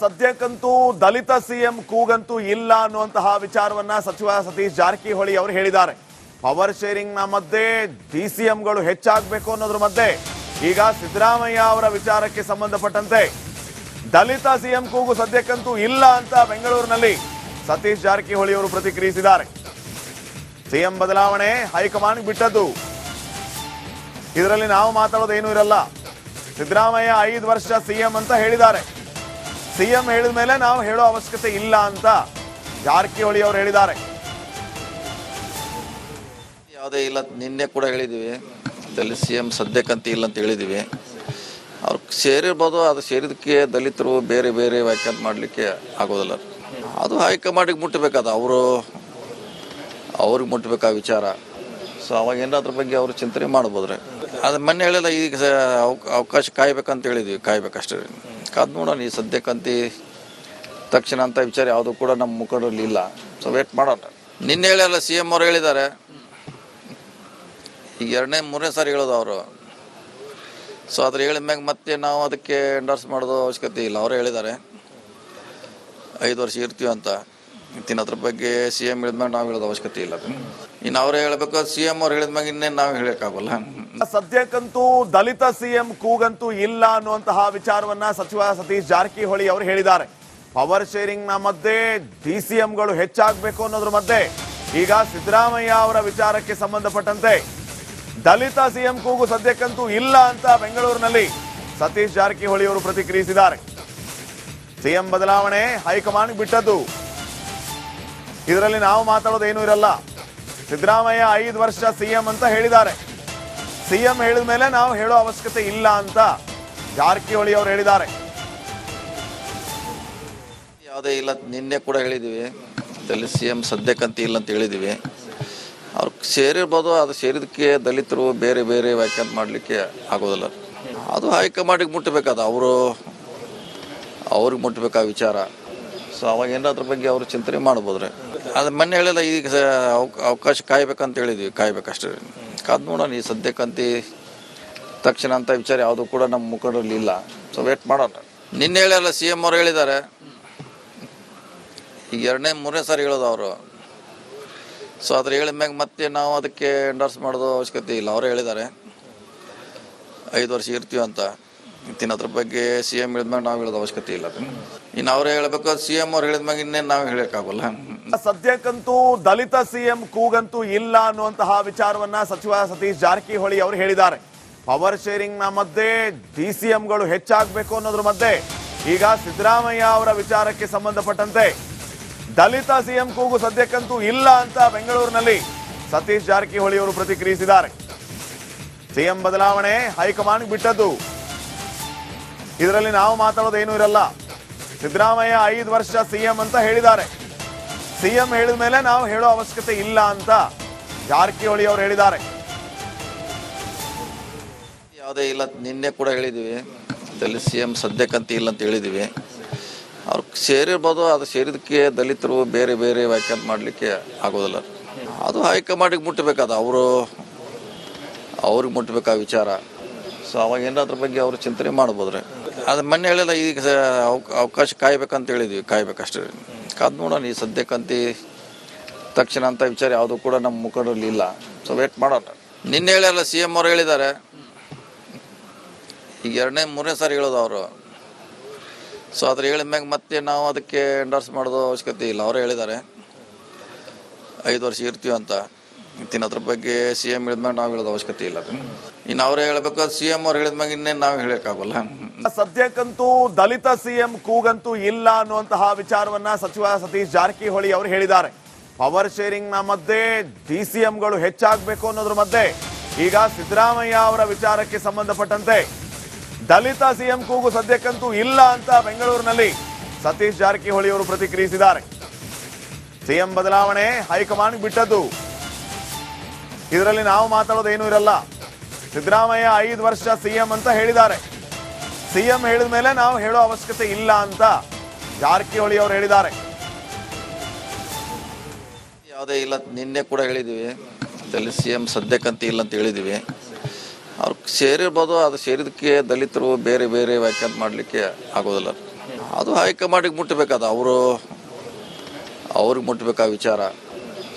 ಸದ್ಯಕ್ಕಂತೂ ದಲಿತ CM ಕೂಗಂತೂ ಇಲ್ಲ ಅನ್ನುವಂತಹ ವಿಚಾರವನ್ನ ಸಚಿವ ಸತೀಶ್ ಜಾರಕಿಹೊಳಿ ಅವರು ಹೇಳಿದ್ದಾರೆ. ಪವರ್ ಶೇರಿಂಗ್ನ ಮಧ್ಯೆ ಡಿ ಗಳು ಹೆಚ್ಚಾಗಬೇಕು ಅನ್ನೋದ್ರ ಮಧ್ಯೆ ಈಗ ಸಿದ್ದರಾಮಯ್ಯ ಅವರ ವಿಚಾರಕ್ಕೆ ಸಂಬಂಧಪಟ್ಟಂತೆ ದಲಿತ ಸಿಎಂ ಕೂಗು ಸದ್ಯಕ್ಕಂತೂ ಇಲ್ಲ ಅಂತ ಬೆಂಗಳೂರಿನಲ್ಲಿ ಸತೀಶ್ ಜಾರಕಿಹೊಳಿ ಅವರು ಪ್ರತಿಕ್ರಿಯಿಸಿದ್ದಾರೆ. ಸಿಎಂ ಬದಲಾವಣೆ ಹೈಕಮಾಂಡ್ ಬಿಟ್ಟದ್ದು. ಇದರಲ್ಲಿ ನಾವು ಮಾತಾಡೋದೇನೂ ಇರಲ್ಲ. ಸಿದ್ದರಾಮಯ್ಯ ಐದು ವರ್ಷ ಸಿಎಂ ಅಂತ ಹೇಳಿದ್ದಾರೆ. ಸಿಎಂ ಹೇಳಿದ ಮೇಲೆ ನಾವು ಹೇಳೋ ಅವಶ್ಯಕತೆ ಇಲ್ಲ ಅಂತ ಜಾರಕಿಹೊಳಿ ಅವರು ಹೇಳಿದ್ದಾರೆ. ಯಾವುದೇ ಇಲ್ಲ ನಿನ್ನೆ ಕೂಡ ಹೇಳಿದ್ದೀವಿ. ದಲಿತ ಸಿ ಎಂ ಸದ್ಯಕ್ಕಂತ ಇಲ್ಲ ಅಂತ ಹೇಳಿದ್ದೀವಿ. ಅವ್ರು ಸೇರಿರ್ಬೋದು, ಅದು ಸೇರಿದಕ್ಕೆ ದಲಿತರು ಬೇರೆ ಬೇರೆ ವ್ಯಾಖ್ಯಾನ ಮಾಡಲಿಕ್ಕೆ ಆಗೋದಿಲ್ಲ. ಅದು ಹೈಕಮಾಂಡಿಗೆ ಮುಟ್ಟಬೇಕಾದ ಅವರು ಅವ್ರಿಗೆ ಮುಟ್ಟಬೇಕಾ ವಿಚಾರ. ಸೊ ಅವಾಗ ಏನಾದ್ರ ಬಗ್ಗೆ ಅವರು ಚಿಂತನೆ ಮಾಡ್ಬೋದ್ರೆ. ಅದು ಮೊನ್ನೆ ಹೇಳಿಲ್ಲ, ಈಗ ಅವಕಾಶ ಕಾಯ್ಬೇಕಂತ ಹೇಳಿದ್ವಿ ಕಾಯ್ಬೇಕಷ್ಟೇ. ಕಾದ್ ನೋಡೋಣ ಈ ಸದ್ಯಕ್ಕಂತ ತಕ್ಷಣ ಅಂತ ವಿಚಾರ ಯಾವುದು ಕೂಡ ನಮ್ಮ ಮುಖಂಡರಲ್ಲಿ ಇಲ್ಲ. ಸೊ ವೇಟ್ ಮಾಡೋಣ. ನಿನ್ನೆ ಹೇಳಲ್ಲ ಸಿ ಎಂ ಅವ್ರು ಹೇಳಿದ್ದಾರೆ. ಈಗ ಎರಡನೇ, ಮೂರನೇ ಸಾರಿ ಹೇಳೋದು ಅವರು. ಸೊ ಅದ್ರ ಹೇಳಿದ ಮ್ಯಾಗ ಮತ್ತೆ ನಾವು ಅದಕ್ಕೆ ಎಂಡರ್ಸ್ ಮಾಡೋದು ಅವಶ್ಯಕತೆ ಇಲ್ಲ. ಅವರು ಹೇಳಿದ್ದಾರೆ. ಐದು ವರ್ಷ ಇರ್ತೀವಿ ಅಂತ. ಇತ್ತಿನ ಅದ್ರ ಬಗ್ಗೆ ಸಿ ಎಂ ಹೇಳಿದ್ಮ್ಯಾಗ ನಾವು ಹೇಳೋದು ಅವಶ್ಯಕತೆ ಇಲ್ಲ. ಇನ್ನು ಅವರೇ ಹೇಳಬೇಕು ಸಿ ಎಂ ಅವ್ರು ಹೇಳಿದ್ಮ್ಯಾಗ ಇನ್ನೇನು ನಾವು ಹೇಳಕ್ಕಾಗಲ್ಲ ಸದ್ಯಕ್ಕಂತೂ ದಲಿತ ಸಿಎಂ ಕೂಗಂತೂ ಇಲ್ಲ ಅನ್ನುವಂತಹ ವಿಚಾರವನ್ನ ಸಚಿವ ಸತೀಶ್ ಜಾರಕಿಹೊಳಿ ಅವರು ಹೇಳಿದ್ದಾರೆ. ಪವರ್ ಶೇರಿಂಗ್ನ ಮಧ್ಯೆ ಡಿ ಗಳು ಹೆಚ್ಚಾಗಬೇಕು ಅನ್ನೋದ್ರ ಮಧ್ಯೆ ಈಗ ಸಿದ್ದರಾಮಯ್ಯ ಅವರ ವಿಚಾರಕ್ಕೆ ಸಂಬಂಧಪಟ್ಟಂತೆ ದಲಿತ ಸಿಎಂ ಕೂಗು ಸದ್ಯಕ್ಕಂತೂ ಇಲ್ಲ ಅಂತ ಬೆಂಗಳೂರಿನಲ್ಲಿ ಸತೀಶ್ ಜಾರಕಿಹೊಳಿ ಅವರು ಪ್ರತಿಕ್ರಿಯಿಸಿದ್ದಾರೆ. ಸಿಎಂ ಬದಲಾವಣೆ ಹೈಕಮಾಂಡ್ ಬಿಟ್ಟದ್ದು. ಇದರಲ್ಲಿ ನಾವು ಮಾತಾಡೋದೇನೂ ಇರಲ್ಲ. ಸಿದ್ದರಾಮಯ್ಯ ಐದು ವರ್ಷ ಸಿಎಂ ಅಂತ ಹೇಳಿದ್ದಾರೆ. ಸಿಎಂ ಹೇಳಿದ ಮೇಲೆ ನಾವು ಹೇಳೋ ಅವಶ್ಯಕತೆ ಇಲ್ಲ ಅಂತ ಜಾರಕಿಹೊಳಿ ಅವರು ಹೇಳಿದ್ದಾರೆ. ಯಾವುದೇ ಇಲ್ಲ, ನಿನ್ನೆ ಕೂಡ ಹೇಳಿದ್ದೀವಿ. ದಲಿತ ಸಿ ಎಂ ಸದ್ಯಕ್ಕಂತ ಇಲ್ಲ ಅಂತ ಹೇಳಿದ್ದೀವಿ. ಅವ್ರು ಸೇರಿರ್ಬೋದು, ಅದು ಸೇರಿದಕ್ಕೆ ದಲಿತರು ಬೇರೆ ಬೇರೆ ವ್ಯಾಖ್ಯಾನ ಮಾಡಲಿಕ್ಕೆ ಆಗೋದಿಲ್ಲ. ಅದು ಹೈಕಮಾಂಡಿಗೆ ಮುಟ್ಟಬೇಕಾದ ಅವರು ಅವ್ರಿಗೆ ಮುಟ್ಟಬೇಕಾದ ವಿಚಾರ. ಸೊ ಅವಾಗ ಏನಾದ್ರ ಬಗ್ಗೆ ಅವರು ಚಿಂತನೆ ಮಾಡ್ಬೋದ್ರಿ. ಅದು ಮೊನ್ನೆ ಹೇಳಿಲ್ಲ ಈಗ ಅವಕಾಶ ಕಾಯ್ಬೇಕಂತ ಹೇಳಿದ್ವಿ, ಕಾಯ್ಬೇಕಷ್ಟೇ. ಕಾದ್ ನೋಡೋಣ, ಈ ಸದ್ಯಕ್ಕಂತ ತಕ್ಷಣ ಅಂತ ವಿಚಾರ ಯಾವುದು ಕೂಡ ನಮ್ಮ ಮುಖಂಡರಲ್ಲಿ ಇಲ್ಲ. ಸೊ ವೇಟ್ ಮಾಡೋಣ. ನಿನ್ನೆ ಹೇಳಲ್ಲ ಸಿ ಎಂ ಅವ್ರು ಹೇಳಿದ್ದಾರೆ. ಈಗ ಎರಡನೇ, ಮೂರನೇ ಸಾರಿ ಹೇಳೋದು ಅವರು. ಸೊ ಅದ್ರ ಹೇಳಿದ ಮ್ಯಾಗ ಮತ್ತೆ ನಾವು ಅದಕ್ಕೆ ಎಂಡರ್ಸ್ ಮಾಡೋದು ಅವಶ್ಯಕತೆ ಇಲ್ಲ. ಅವರು ಹೇಳಿದ್ದಾರೆ. ಐದು ವರ್ಷ ಇರ್ತೀವಿ ಅಂತ. ಇತ್ತಿನ ಅದ್ರ ಬಗ್ಗೆ ಸಿ ಎಂ ಹೇಳಿದ್ಮ್ಯಾಗ ನಾವು ಹೇಳೋದು ಅವಶ್ಯಕತೆ ಇಲ್ಲ ಇನ್ನು ಅವ್ರೇ ಹೇಳಬೇಕು ಸಿ ಎಂ ಅವ್ರು ಹೇಳಿದ್ಮ್ಯಾಗ ಇನ್ನೇನು ನಾವು ಹೇಳಕ್ಕಾಗಲ್ಲ ಸದ್ಯಕ್ಕಂತೂ ದಲಿತ ಸಿಎಂ ಕೂಗಂತೂ ಇಲ್ಲ ಅನ್ನುವಂತಹ ವಿಚಾರವನ್ನ ಸಚಿವ ಸತೀಶ್ ಜಾರಕಿಹೊಳಿ ಅವರು ಹೇಳಿದ್ದಾರೆ. ಪವರ್ ಶೇರಿಂಗ್ನ ಮಧ್ಯೆ ಡಿ ಸಿ ಎಂಗಳು ಹೆಚ್ಚಾಗಬೇಕು ಅನ್ನೋದ್ರ ಮಧ್ಯೆ ಈಗ ಸಿದ್ದರಾಮಯ್ಯ ಅವರ ವಿಚಾರಕ್ಕೆ ಸಂಬಂಧಪಟ್ಟಂತೆ ದಲಿತ ಸಿಎಂ ಕೂಗು ಸದ್ಯಕ್ಕಂತೂ ಇಲ್ಲ ಅಂತ ಬೆಂಗಳೂರಿನಲ್ಲಿ ಸತೀಶ್ ಜಾರಕಿಹೊಳಿ ಅವರು ಪ್ರತಿಕ್ರಿಯಿಸಿದ್ದಾರೆ. ಸಿಎಂ ಬದಲಾವಣೆ ಹೈಕಮಾಂಡ್ ಬಿಟ್ಟದ್ದು. ಇದರಲ್ಲಿ ನಾವು ಮಾತಾಡೋದೇನೂ ಇರಲ್ಲ. ಸಿದ್ದರಾಮಯ್ಯ ಐದು ವರ್ಷ ಸಿಎಂ ಅಂತ ಹೇಳಿದ್ದಾರೆ. ಸಿಎಂ ಹೇಳಿದ ಮೇಲೆ ನಾವು ಹೇಳೋ ಅವಶ್ಯಕತೆ ಇಲ್ಲ ಅಂತ ಜಾರಕಿಹೊಳಿ ಅವರು ಹೇಳಿದ್ದಾರೆ. ಯಾವುದೇ ಇಲ್ಲ, ನಿನ್ನೆ ಕೂಡ ಹೇಳಿದ್ದೀವಿ. ದಲಿತ ಸಿ ಎಂ ಸದ್ಯಕ್ಕಂತ ಇಲ್ಲ ಅಂತ ಹೇಳಿದ್ದೀವಿ. ಅವ್ರು ಸೇರಿರ್ಬೋದು, ಅದು ಸೇರಿದಕ್ಕೆ ದಲಿತರು ಬೇರೆ ಬೇರೆ ವ್ಯಾಖ್ಯಾನ ಮಾಡಲಿಕ್ಕೆ ಆಗೋದಿಲ್ಲ. ಅದು ಹೈಕಮಾಂಡಿಗೆ ಮುಟ್ಟಬೇಕಾದ ಅವರು ಅವ್ರಿಗೆ ಮುಟ್ಟಬೇಕಾದ ವಿಚಾರ. ಸೊ ಅವಾಗ ಏನಾದ್ರ ಬಗ್ಗೆ ಅವರು ಚಿಂತನೆ ಮಾಡ್ಬೋದ್ರಿ. ಅದು ಮೊನ್ನೆ ಹೇಳಿಲ್ಲ, ಈಗ ಅವಕಾಶ ಕಾಯ್ಬೇಕಂತ ಹೇಳಿದ್ವಿ, ಕಾಯ್ಬೇಕಷ್ಟೇ. ಕಾದ್ ನೋಡೋಣ, ಈ ಸದ್ಯಕ್ಕಂತಿ ತಕ್ಷಣ ಅಂತ ವಿಚಾರ ಯಾವುದು ಕೂಡ ನಮ್ಮ ಮುಖಂಡರಲ್ಲಿ ಇಲ್ಲ. ಸೊ ವೇಟ್ ಮಾಡೋಣ. ನಿನ್ನೆ ಹೇಳಲ್ಲ ಸಿ ಎಂ ಅವ್ರು ಹೇಳಿದ್ದಾರೆ. ಈಗ ಎರಡನೇ, ಮೂರನೇ ಸಾರಿ ಹೇಳೋದು ಅವರು. ಸೊ ಅದ್ರ ಹೇಳಿದ ಮ್ಯಾಗ ಮತ್ತೆ ನಾವು ಅದಕ್ಕೆ ಎಂಡರ್ಸ್ ಮಾಡೋದು ಅವಶ್ಯಕತೆ ಇಲ್ಲ. ಅವರು ಹೇಳಿದ್ದಾರೆ. ಐದು ವರ್ಷ ಇರ್ತೀವಿ ಅಂತ. ಇತ್ತಿನ ಅದ್ರ ಬಗ್ಗೆ ಸಿ ಎಂ ಹೇಳಿದ್ಮೇಲೆ ನಾವು ಹೇಳೋದು ಅವಶ್ಯಕತೆ ಇಲ್ಲ ಇನ್ನು ಅವರೇ ಹೇಳಬೇಕು ಸಿ ಎಂ ಅವ್ರು ಹೇಳಿದ್ಮ್ಯಾಗ ಇನ್ನೇನು ನಾವು ಹೇಳಕ್ಕಾಗಲ್ಲ. ಸದ್ಯಕ್ಕಂತೂ ದಲಿತ ಸಿ ಎಂ ಕೂಗಂತೂ ಇಲ್ಲ ಅನ್ನುವಂತಹ ವಿಚಾರವನ್ನ ಸಚಿವ ಸತೀಶ್ ಜಾರಕಿಹೊಳಿ ಅವರು ಹೇಳಿದ್ದಾರೆ. ಪವರ್ ಶೇರಿಂಗ್ನ ಮಧ್ಯೆ ಡಿ ಸಿ ಎಂಗಳು ಹೆಚ್ಚಾಗಬೇಕು ಅನ್ನೋದ್ರ ಮಧ್ಯೆ ಈಗ ಸಿದ್ದರಾಮಯ್ಯ ಅವರ ವಿಚಾರಕ್ಕೆ ಸಂಬಂಧಪಟ್ಟಂತೆ ದಲಿತ ಸಿಎಂ ಕೂಗು ಸದ್ಯಕ್ಕಂತೂ ಇಲ್ಲ ಅಂತ ಬೆಂಗಳೂರಿನಲ್ಲಿ ಸತೀಶ್ ಜಾರಕಿಹೊಳಿ ಅವರು ಪ್ರತಿಕ್ರಿಯಿಸಿದ್ದಾರೆ. ಸಿಎಂ ಬದಲಾವಣೆ ಹೈಕಮಾಂಡ್ ಬಿಟ್ಟದ್ದು. ಇದರಲ್ಲಿ ನಾವು ಮಾತಾಡೋದೇನೂ ಇರಲ್ಲ. ಸಿದ್ದರಾಮಯ್ಯ ಐದು ವರ್ಷ ಸಿಎಂ ಅಂತ ಹೇಳಿದ್ದಾರೆ. ಸಿಎಂ ಹೇಳಿದ ಮೇಲೆ ನಾವು ಹೇಳೋ ಅವಶ್ಯಕತೆ ಇಲ್ಲ ಅಂತ ಜಾರಕಿಹೊಳಿ ಅವರು ಹೇಳಿದ್ದಾರೆ. ಯಾವುದೇ ಇಲ್ಲ ನಿನ್ನೆ ಕೂಡ ಹೇಳಿದ್ದೀವಿ. ದಲಿತ ಸಿ ಎಂ ಸದ್ಯಕ್ಕಂತ ಇಲ್ಲ ಅಂತ ಹೇಳಿದ್ದೀವಿ. ಅವ್ರು ಸೇರಿರ್ಬೋದು, ಅದು ಸೇರಿದಕ್ಕೆ ದಲಿತರು ಬೇರೆ ಬೇರೆ ವ್ಯಾಖ್ಯಾನ ಮಾಡಲಿಕ್ಕೆ ಆಗೋದಿಲ್ಲ. ಅದು ಹೈಕಮಾಂಡಿಗೆ ಮುಟ್ಟಬೇಕಾದ ಅವರು ಅವ್ರಿಗೆ ಮುಟ್ಟಬೇಕಾದ ವಿಚಾರ.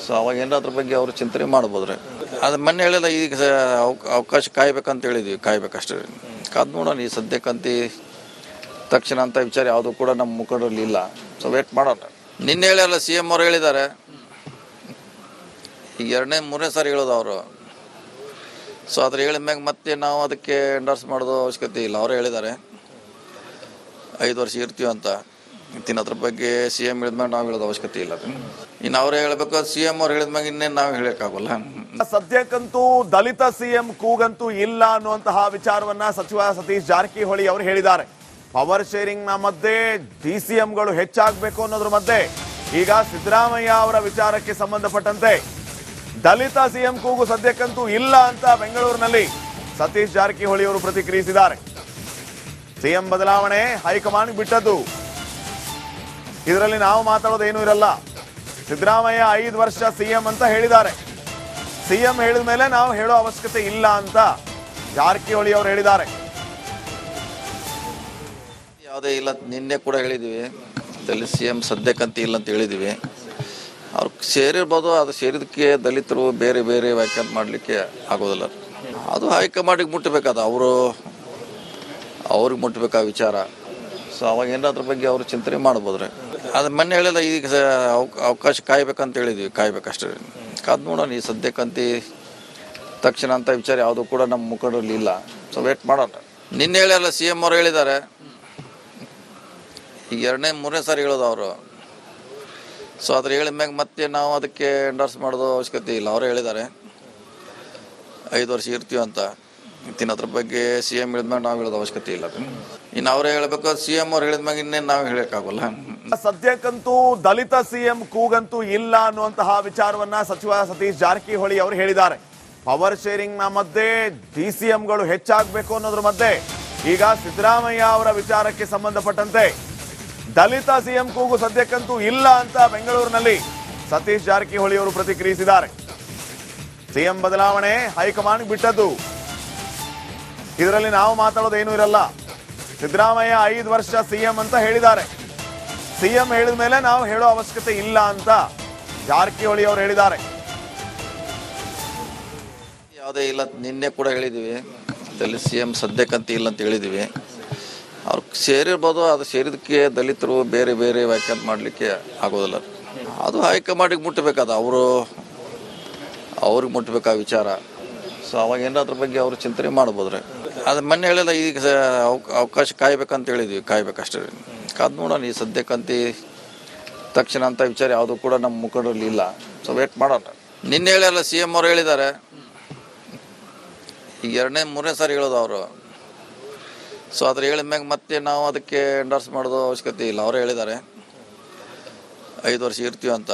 ಸೊ ಅವಾಗ ಏನಾದ್ರ ಬಗ್ಗೆ ಅವರು ಚಿಂತನೆ ಮಾಡ್ಬೋದ್ರಿ. ಅದು ಮೊನ್ನೆ ಹೇಳಿಲ್ಲ, ಈಗ ಅವಕಾಶ ಕಾಯ್ಬೇಕಂತ ಹೇಳಿದ್ವಿ, ಕಾಯ್ಬೇಕಷ್ಟೇ. ಕಾದ್ ನೋಡೋಣ, ಈ ಸದ್ಯಕ್ಕಂತಿ ತಕ್ಷಣ ಅಂತ ವಿಚಾರ ಯಾವುದು ಕೂಡ ನಮ್ಮ ಮುಖಂಡರಲ್ಲಿ ಇಲ್ಲ. ಸೊ ವೇಟ್ ಮಾಡೋಣ. ನಿನ್ನೆ ಹೇಳಿಲ್ಲ ಸಿ ಎಂ ಅವ್ರು ಹೇಳಿದ್ದಾರೆ. ಈಗ ಎರಡನೇ, ಮೂರನೇ ಸಾರಿ ಹೇಳೋದು ಅವರು. ಸೊ ಅದ್ರ ಹೇಳಿದ ಮ್ಯಾಗ ಮತ್ತೆ ನಾವು ಅದಕ್ಕೆ ಎಂಡರ್ಸ್ ಮಾಡೋದು ಅವಶ್ಯಕತೆ ಇಲ್ಲ. ಅವರು ಹೇಳಿದ್ದಾರೆ. ಐದು ವರ್ಷ ಇರ್ತೀವಿ ಅಂತ. ತಿನ್ನೋದ್ರ ಬಗ್ಗೆ ಸಿ ಎಂ ಹೇಳಿದ್ಮ್ಯಾಗ ನಾವು ಹೇಳೋದು ಅವಶ್ಯಕತೆ ಇಲ್ಲ. ಇನ್ನು ಅವ್ರೇ ಹೇಳಬೇಕು ಸಿ ಎಂ ಅವ್ರು ಹೇಳಿದ್ಮ್ಯಾಗ ಇನ್ನೇನು ನಾವು ಹೇಳಕ್ಕಾಗಲ್ಲ. ಸದ್ಯಕ್ಕಂತೂ ದಲಿತ ಸಿಎಂ ಕೂಗಂತೂ ಇಲ್ಲ ಅನ್ನುವಂತಹ ವಿಚಾರವನ್ನ ಸಚಿವ ಸತೀಶ್ ಜಾರಕಿಹೊಳಿ ಅವರು ಹೇಳಿದ್ದಾರೆ. ಪವರ್ ಶೇರಿಂಗ್ನ ಮಧ್ಯೆ ಡಿ ಸಿ ಎಂಗಳು ಹೆಚ್ಚಾಗಬೇಕು ಅನ್ನೋದ್ರ ಮಧ್ಯೆ ಈಗ ಸಿದ್ದರಾಮಯ್ಯ ಅವರ ವಿಚಾರಕ್ಕೆ ಸಂಬಂಧಪಟ್ಟಂತೆ ದಲಿತ ಸಿಎಂ ಕೂಗು ಸದ್ಯಕ್ಕಂತೂ ಇಲ್ಲ ಅಂತ ಬೆಂಗಳೂರಿನಲ್ಲಿ ಸತೀಶ್ ಜಾರಕಿಹೊಳಿ ಅವರು ಪ್ರತಿಕ್ರಿಯಿಸಿದ್ದಾರೆ. ಸಿಎಂ ಬದಲಾವಣೆ ಹೈಕಮಾಂಡ್ ಬಿಟ್ಟದ್ದು. ಇದರಲ್ಲಿ ನಾವು ಮಾತಾಡೋದೇನೂ ಇರಲ್ಲ. ಸಿದ್ದರಾಮಯ್ಯ ಐದು ವರ್ಷ ಸಿಎಂ ಅಂತ ಹೇಳಿದ್ದಾರೆ. ಸಿಎಂ ಹೇಳಿದ ಮೇಲೆ ನಾವು ಹೇಳೋ ಅವಶ್ಯಕತೆ ಇಲ್ಲ ಅಂತ ಜಾರಕಿಹೊಳಿ ಅವರು ಹೇಳಿದ್ದಾರೆ. ಯಾವುದೇ ಇಲ್ಲ ನಿನ್ನೆ ಕೂಡ ಹೇಳಿದ್ದೀವಿ. ದಲಿತ ಸಿ ಎಂ ಸದ್ಯಕ್ಕಂತ ಇಲ್ಲ ಅಂತ ಹೇಳಿದ್ದೀವಿ. ಅವ್ರು ಸೇರಿರ್ಬೋದು, ಅದು ಸೇರಿದಕ್ಕೆ ದಲಿತರು ಬೇರೆ ಬೇರೆ ವ್ಯಾಖ್ಯಾನ ಮಾಡಲಿಕ್ಕೆ ಆಗೋದಿಲ್ಲ. ಅದು ಹೈಕಮಾಂಡಿಗೆ ಮುಟ್ಟಬೇಕಾದ ಅವರು ಅವ್ರಿಗೆ ಮುಟ್ಟಬೇಕಾದ ವಿಚಾರ. ಸೊ ಅವಾಗ ಏನಾರ ಅದ್ರ ಬಗ್ಗೆ ಅವರು ಚಿಂತನೆ ಮಾಡ್ಬೋದ್ರಿ. ಅದು ಮೊನ್ನೆ ಹೇಳಿದ ಈಗ ಅವಕಾಶ ಕಾಯ್ಬೇಕಂತ ಹೇಳಿದ್ವಿ, ಕಾಯ್ಬೇಕಷ್ಟೇ. ಕಾದ್ ನೋಡೋಣ, ಈ ಸದ್ಯಕ್ಕಂತಿ ತಕ್ಷಣ ಅಂತ ವಿಚಾರ ಯಾವುದು ಕೂಡ ನಮ್ಮ ಮುಖಂಡರಲ್ಲಿ ಇಲ್ಲ. ಸೊ ವೇಟ್ ಮಾಡೋಣ. ನಿನ್ನೆ ಹೇಳಲ್ಲ, ಸಿ ಎಂ ಅವ್ರು ಹೇಳಿದ್ದಾರೆ. ಈಗ ಎರಡನೇ, ಮೂರನೇ ಸಾರಿ ಹೇಳೋದು ಅವರು. ಸೊ ಅದ್ರ ಹೇಳಿದ ಮ್ಯಾಗ ಮತ್ತೆ ನಾವು ಅದಕ್ಕೆ ಎಂಡರ್ಸ್ ಮಾಡೋದು ಅವಶ್ಯಕತೆ ಇಲ್ಲ. ಅವರು ಹೇಳಿದ್ದಾರೆ. ಐದು ವರ್ಷ ಇರ್ತೀವಿ ಅಂತ. ಅದ್ರ ಬಗ್ಗೆ ಸಿ ಎಂ ಹೇಳಿದ್ಮೇಲೆ ನಾವು ಹೇಳೋದು ಅವಶ್ಯಕತೆ ಇಲ್ಲ. ಇನ್ನು ಅವರೇ ಹೇಳಬೇಕು ಸಿ ಎಂ ಅವ್ರು ಹೇಳಿದ್ಮ್ಯಾಗ ಇನ್ನೇನು ನಾವು ಹೇಳಕ್ಕಾಗಲ್ಲ ಸದ್ಯಕ್ಕಂತೂ ದಲಿತ ಸಿಎಂ ಕೂಗಂತೂ ಇಲ್ಲ ಅನ್ನುವಂತಹ ವಿಚಾರವನ್ನ ಸಚಿವ ಸತೀಶ್ ಜಾರಕಿಹೊಳಿ ಅವರು ಹೇಳಿದ್ದಾರೆ. ಪವರ್ ಶೇರಿಂಗ್ನ ಮಧ್ಯೆ ಡಿ ಸಿ ಎಂಗಳು ಹೆಚ್ಚಾಗಬೇಕು ಅನ್ನೋದ್ರ ಮಧ್ಯೆ ಈಗ ಸಿದ್ದರಾಮಯ್ಯ ಅವರ ವಿಚಾರಕ್ಕೆ ಸಂಬಂಧಪಟ್ಟಂತೆ ದಲಿತ ಸಿಎಂ ಕೂಗು ಸದ್ಯಕ್ಕಂತೂ ಇಲ್ಲ ಅಂತ ಬೆಂಗಳೂರಿನಲ್ಲಿ ಸತೀಶ್ ಜಾರಕಿಹೊಳಿ ಅವರು ಪ್ರತಿಕ್ರಿಯಿಸಿದ್ದಾರೆ. ಸಿಎಂ ಬದಲಾವಣೆ ಹೈಕಮಾಂಡ್ ಬಿಟ್ಟದ್ದು. ಇದರಲ್ಲಿ ನಾವು ಮಾತಾಡೋದೇನೂ ಇರಲ್ಲ. ಸಿದ್ದರಾಮಯ್ಯ ಐದು ವರ್ಷ ಸಿಎಂ ಅಂತ ಹೇಳಿದ್ದಾರೆ. ಸಿಎಂ ಹೇಳಿದ ಮೇಲೆ ನಾವು ಹೇಳೋ ಅವಶ್ಯಕತೆ ಇಲ್ಲ ಅಂತ ಜಾರಕಿಹೊಳಿ ಅವರು ಹೇಳಿದ್ದಾರೆ. ಯಾವುದೇ ಇಲ್ಲ ನಿನ್ನೆ ಕೂಡ ಹೇಳಿದ್ದೀವಿ. ದಲಿತ ಸಿ ಎಂ ಸದ್ಯಕ್ಕಂತ ಇಲ್ಲ ಅಂತ ಹೇಳಿದ್ದೀವಿ. ಅವ್ರು ಸೇರಿರ್ಬೋದು ಅದು ಸೇರಿದಕ್ಕೆ ದಲಿತರು ಬೇರೆ ಬೇರೆ ವ್ಯಾಖ್ಯಾನ ಮಾಡಲಿಕ್ಕೆ ಆಗೋದಿಲ್ಲ. ಅದು ಹೈಕಮಾಂಡಿಗೆ ಮುಟ್ಟಬೇಕಾದ ಅವರು ಅವ್ರಿಗೆ ಮುಟ್ಟಬೇಕಾದ ವಿಚಾರ. ಸೊ ಅವಾಗ ಏನಾದ್ರ ಬಗ್ಗೆ ಅವರು ಚಿಂತನೆ ಮಾಡ್ಬೋದ್ರಿ. ಅದು ಮೊನ್ನೆ ಹೇಳಿಲ್ಲ ಈಗ ಅವಕಾಶ ಕಾಯ್ಬೇಕಂತ ಹೇಳಿದ್ವಿ ಕಾಯ್ಬೇಕಷ್ಟೇ ಕಾದ್ ನೋಡೋಣ ಈ ಸದ್ಯಕ್ಕಂತ ತಕ್ಷಣ ಅಂತ ವಿಚಾರ ಯಾವುದು ಕೂಡ ನಮ್ಮ ಮುಖಂಡರಲ್ಲಿ ಇಲ್ಲ. ಸೊ ವೇಟ್ ಮಾಡೋಣ. ನಿನ್ನೆ ಹೇಳಿಲ್ಲ ಸಿ ಎಂ ಅವ್ರು ಹೇಳಿದ್ದಾರೆ. ಈಗ ಎರಡನೇ ಮೂರನೇ ಸಾರಿ ಹೇಳೋದು ಅವರು. ಸೊ ಅದ್ರ ಹೇಳಿದ ಮ್ಯಾಗ ಮತ್ತೆ ನಾವು ಅದಕ್ಕೆ ಎಂಡರ್ಸ್ ಮಾಡೋದು ಅವಶ್ಯಕತೆ ಇಲ್ಲ. ಅವರು ಹೇಳಿದ್ದಾರೆ. ಐದು ವರ್ಷ ಇರ್ತೀವಿ ಅಂತ.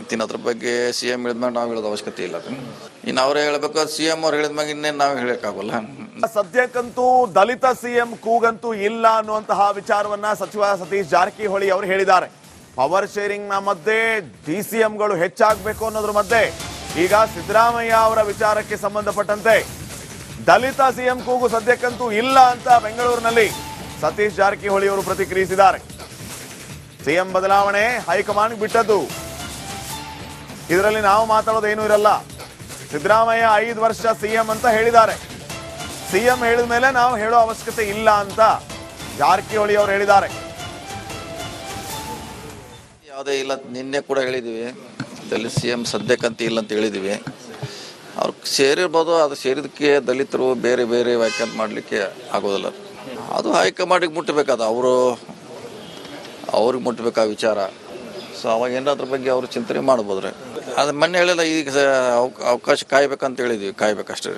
ಇತ್ತಿನ ಅದ್ರ ಬಗ್ಗೆ ಸಿ ಎಂ ಹೇಳಿದ್ಮೇಲೆ ನಾವು ಹೇಳೋದು ಅವಶ್ಯಕತೆ ಇಲ್ಲ. ಇನ್ನು ಅವರೇ ಹೇಳಬೇಕು ಸಿ ಎಂ ಅವ್ರು ಹೇಳಿದ್ಮ್ಯಾಗ ಇನ್ನೇನು ನಾವು ಹೇಳಕ್ಕಾಗಲ್ಲ ಸದ್ಯಕ್ಕಂತೂ ದಲಿತ ಸಿಎಂ ಕೂಗಂತೂ ಇಲ್ಲ ಅನ್ನುವಂತಹ ವಿಚಾರವನ್ನ ಸಚಿವ ಸತೀಶ್ ಜಾರಕಿಹೊಳಿ ಅವರು ಹೇಳಿದ್ದಾರೆ. ಪವರ್ ಶೇರಿಂಗ್ನ ಮಧ್ಯೆ ಡಿ ಸಿ ಎಂಗಳು ಹೆಚ್ಚಾಗಬೇಕು ಅನ್ನೋದ್ರ ಮಧ್ಯೆ ಈಗ ಸಿದ್ದರಾಮಯ್ಯ ಅವರ ವಿಚಾರಕ್ಕೆ ಸಂಬಂಧಪಟ್ಟಂತೆ ದಲಿತ ಸಿಎಂ ಕೂಗು ಸದ್ಯಕ್ಕಂತೂ ಇಲ್ಲ ಅಂತ ಬೆಂಗಳೂರಿನಲ್ಲಿ ಸತೀಶ್ ಜಾರಕಿಹೊಳಿ ಅವರು ಪ್ರತಿಕ್ರಿಯಿಸಿದ್ದಾರೆ. ಸಿಎಂ ಬದಲಾವಣೆ ಹೈಕಮಾಂಡ್ ಬಿಟ್ಟದ್ದು. ಇದರಲ್ಲಿ ನಾವು ಮಾತಾಡೋದು ಏನೂ ಇರಲ್ಲ. ಸಿದ್ದರಾಮಯ್ಯ ಐದು ವರ್ಷ ಸಿಎಂ ಅಂತ ಹೇಳಿದ್ದಾರೆ. ಸಿಎಂ ಹೇಳಿದ ಮೇಲೆ ನಾವು ಹೇಳೋ ಅವಶ್ಯಕತೆ ಇಲ್ಲ ಅಂತ ಜಾರಕಿಹೊಳಿ ಅವರು ಹೇಳಿದ್ದಾರೆ. ಯಾವುದೇ ಇಲ್ಲ ನಿನ್ನೆ ಕೂಡ ಹೇಳಿದ್ದೀವಿ. ದಲಿತ ಸಿ ಎಂ ಸದ್ಯಕ್ಕಂತ ಇಲ್ಲ ಅಂತ ಹೇಳಿದ್ದೀವಿ. ಅವ್ರು ಸೇರಿರ್ಬೋದು, ಅದು ಸೇರಿದಕ್ಕೆ ದಲಿತರು ಬೇರೆ ಬೇರೆ ವ್ಯಾಖ್ಯಾನ ಮಾಡಲಿಕ್ಕೆ ಆಗೋದಿಲ್ಲ. ಅದು ಹೈಕಮಾಂಡಿಗೆ ಮುಟ್ಟಬೇಕಾದ ಅವರು ಅವ್ರಿಗೆ ಮುಟ್ಟಬೇಕು ಆ ವಿಚಾರ. ಸೊ ಅವಾಗ ಏನಾದ್ರ ಬಗ್ಗೆ ಅವರು ಚಿಂತನೆ ಮಾಡ್ಬೋದ್ರಿ. ಅದು ಮೊನ್ನೆ ಹೇಳಿಲ್ಲ, ಈಗ ಅವಕಾಶ ಕಾಯ್ಬೇಕಂತ ಹೇಳಿದ್ವಿ, ಕಾಯ್ಬೇಕಷ್ಟೇ.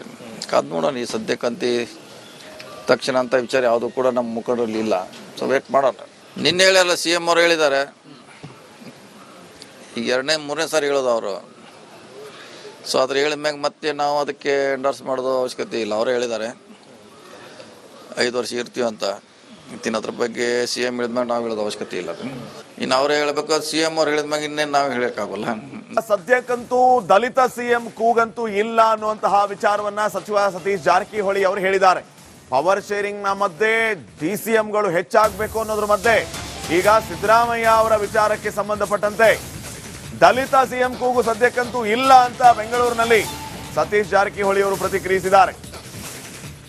ಕಾದ್ ನೋಡೋಣ, ಈ ಸದ್ಯಕ್ಕಂತಿ ತಕ್ಷಣ ಅಂತ ವಿಚಾರ ಯಾವುದು ಕೂಡ ನಮ್ಮ ಮುಖಂಡರಲ್ಲಿ ಇಲ್ಲ. ಸೊ ವೇಟ್ ಮಾಡೋಣ. ನಿನ್ನೆ ಹೇಳಿಲ್ಲ ಸಿ ಎಂ ಅವ್ರು ಹೇಳಿದ್ದಾರೆ. ಈಗ ಎರಡನೇ, ಮೂರನೇ ಸಾರಿ ಹೇಳೋದು ಅವರು. ಸೊ ಅದ್ರ ಹೇಳಿದ್ಮ್ಯಾಗ ಮತ್ತೆ ನಾವು ಅದಕ್ಕೆ ಎಂಡರ್ಸ್ ಮಾಡೋದು ಅವಶ್ಯಕತೆ ಇಲ್ಲ. ಅವರೇ ಹೇಳಿದ್ದಾರೆ. ಐದು ವರ್ಷ ಇರ್ತೀವಿ ಇನ್ನು ಅದ್ರ ಬಗ್ಗೆ ಸಿ ಎಂ ಹೇಳಿದ್ಮ್ಯಾಗ ನಾವು ಹೇಳೋದು ಅವಶ್ಯಕತೆ ಇಲ್ಲ ಇನ್ನು ಅವ್ರೇ ಹೇಳಬೇಕು ಸಿ ಎಂ ಅವ್ರು ಹೇಳಿದ್ಮ್ಯಾಗ ಇನ್ನೇನು ನಾವು ಹೇಳೋಕ್ಕಾಗಲ್ಲ ಸದ್ಯಕ್ಕಂತೂ ದಲಿತ ಸಿ ಎಂ ಕೂಗಂತೂ ಇಲ್ಲ ಅನ್ನುವಂತಹ ವಿಚಾರವನ್ನ ಸಚಿವ ಸತೀಶ್ ಜಾರಕಿಹೊಳಿ ಅವರು ಹೇಳಿದ್ದಾರೆ. ಪವರ್ ಶೇರಿಂಗ್ನ ಮಧ್ಯೆ ಡಿ ಸಿ ಎಂಗಳು ಹೆಚ್ಚಾಗಬೇಕು ಅನ್ನೋದ್ರ ಮಧ್ಯೆ ಈಗ ಸಿದ್ದರಾಮಯ್ಯ ಅವರ ವಿಚಾರಕ್ಕೆ ಸಂಬಂಧಪಟ್ಟಂತೆ ದಲಿತ ಸಿಎಂ ಕೂಗು ಸದ್ಯಕ್ಕಂತೂ ಇಲ್ಲ ಅಂತ ಬೆಂಗಳೂರಿನಲ್ಲಿ ಸತೀಶ್ ಜಾರಕಿಹೊಳಿ ಅವರು ಪ್ರತಿಕ್ರಿಯಿಸಿದ್ದಾರೆ.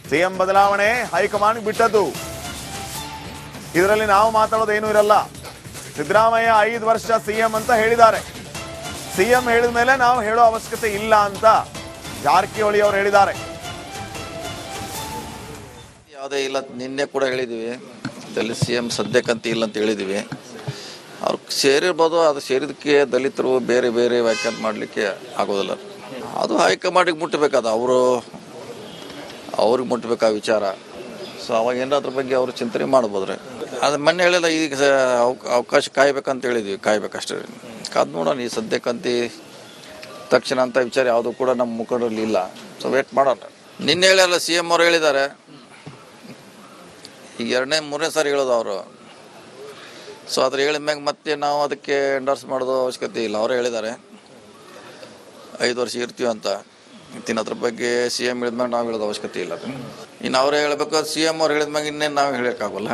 ಸಿಎಂ ಬದಲಾವಣೆ ಹೈಕಮಾಂಡ್ ಬಿಟ್ಟದ್ದು. ಇದರಲ್ಲಿ ನಾವು ಮಾತಾಡೋದು ಏನೂ ಇರಲ್ಲ. ಸಿದ್ದರಾಮಯ್ಯ ಐದು ವರ್ಷ ಸಿಎಂ ಅಂತ ಹೇಳಿದ್ದಾರೆ. ಸಿಎಂ ಹೇಳಿದ ಮೇಲೆ ನಾವು ಹೇಳೋ ಅವಶ್ಯಕತೆ ಇಲ್ಲ ಅಂತ ಜಾರಕಿಹೊಳಿ ಅವರು ಹೇಳಿದ್ದಾರೆ. ಯಾವುದೇ ಇಲ್ಲ, ನಿನ್ನೆ ಕೂಡ ಹೇಳಿದ್ದೀವಿ ದಲಿತ ಸಿ ಎಂ ಸದ್ಯಕ್ಕಂತ ಇಲ್ಲ ಅಂತ ಹೇಳಿದ್ದೀವಿ ಅವ್ರು ಸೇರಿರ್ಬೋದು, ಅದು ಸೇರಿದಕ್ಕೆ ದಲಿತರು ಬೇರೆ ಬೇರೆ ವ್ಯಾಖ್ಯಾನ ಮಾಡಲಿಕ್ಕೆ ಆಗೋದಿಲ್ಲ. ಅದು ಹೈಕಮಾಂಡಿಗೆ ಮುಟ್ಟಬೇಕಾದ ಅವರು, ಅವ್ರಿಗೆ ಮುಟ್ಟಬೇಕಾದ ವಿಚಾರ. ಸೊ ಅವಾಗ ಏನಾರ ಅದ್ರ ಬಗ್ಗೆ ಅವರು ಚಿಂತನೆ ಮಾಡ್ಬೋದ್ರೆ. ಅದು ಮೊನ್ನೆ ಹೇಳಿಲ್ಲ ಈಗ ಅವಕಾಶ ಕಾಯ್ಬೇಕಂತ ಹೇಳಿದ್ವಿ, ಕಾಯ್ಬೇಕಷ್ಟೇ. ಕಾದ್ ನೋಡೋಣ, ಈ ಸದ್ಯಕ್ಕಂತಿ ತಕ್ಷಣ ಅಂತ ವಿಚಾರ ಯಾವುದು ಕೂಡ ನಮ್ಮ ಮುಖಂಡರಲ್ಲಿ ಇಲ್ಲ. ಸೊ ವೇಟ್ ಮಾಡೋಣ. ನಿನ್ನೆ ಹೇಳಲ್ಲ ಸಿ ಎಂ ಅವ್ರು ಹೇಳಿದ್ದಾರೆ. ಈಗ ಎರಡನೇ, ಮೂರನೇ ಸಾರಿ ಹೇಳೋದು ಅವರು. ಸೊ ಅದ್ರ ಹೇಳಿದ ಮ್ಯಾಗ ಮತ್ತೆ ನಾವು ಅದಕ್ಕೆ ಎಂಡರ್ಸ್ ಮಾಡೋದು ಅವಶ್ಯಕತೆ ಇಲ್ಲ. ಅವರು ಹೇಳಿದ್ದಾರೆ. ಐದು ವರ್ಷ ಇರ್ತೀವಿ ಅಂತ. ಇತ್ತಿನ ಅದ್ರ ಬಗ್ಗೆ ಸಿ ಎಂ ಹೇಳಿದ್ಮ್ಯಾಗ ನಾವು ಹೇಳೋದು ಅವಶ್ಯಕತೆ ಇಲ್ಲ. ಇನ್ನು ಅವ್ರು ಹೇಳ್ಬೇಕು ಸಿ ಎಂ ಅವ್ರು ಹೇಳಿದ್ಮ್ಯಾಗ ಇನ್ನೇನು ನಾವು ಹೇಳೋಕ್ಕಾಗಲ್ಲ.